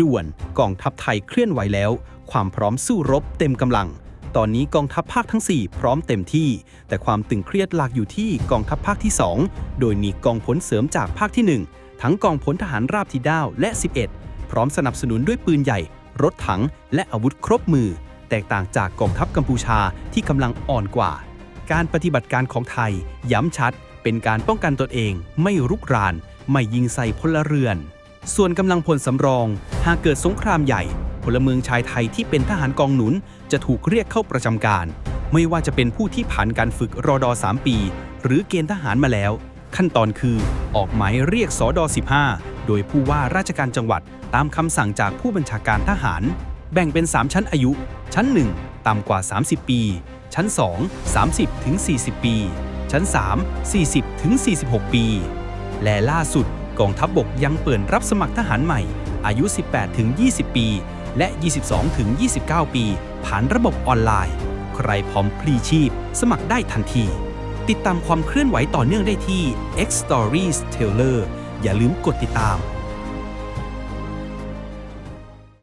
ด่วนกองทัพไทยเคลื่อนไหวแล้ว ความพร้อมสู้รบเต็มกำลัง ตอนนี้กองทัพภาคทั้ง 4 พร้อมเต็มที่ แต่ความตึงเครียดหลักอยู่ที่กองทัพภาคที่ 2 โดยมีกองพลเสริมจากภาคที่ 1 ทั้งกองพลทหารราบที่ดาวและ 11 พร้อมสนับสนุนด้วยปืนใหญ่ รถถัง และอาวุธครบมือ แตกต่างจากกองทัพกัมพูชาที่กำลังอ่อนกว่า การปฏิบัติการของไทย ย้ำชัด เป็นการป้องกันตนเอง ไม่รุกราน ไม่ยิงใส่พลเรือน ส่วนกำลังพลสำรอง หากเกิดสงครามใหญ่ พลเมืองชายไทยที่เป็นทหารกองหนุนจะถูกเรียกเข้าประจำการ ไม่ว่าจะเป็นผู้ที่ผ่านการฝึกรอดอ3ปี หรือเกณฑ์ทหารมาแล้ว ขั้นตอนคือ ออกหมายเรียกสอดอ15 โดยผู้ว่าราชการจังหวัด ตามคำสั่งจากผู้บัญชาการทหาร แบ่งเป็น 3 ชั้นอายุ ชั้น 1 ต่ำกว่า 30 ปี ชั้น 2 30 ถึง 40 ปี ชั้น 3 40 ถึง 46 ปี และล่าสุด กองทัพบบกยังเปิดรับสมัครทหารใหม่ อายุ 18ถึง20 ปี และ 22ถึง29 ปี ผ่านระบบออนไลน์ ใครพร้อมพลีชีพ สมัครได้ทันที ติดตามความเคลื่อนไหวต่อเนื่องได้ที่ X Stories Taylor อย่าลืมกดติดตาม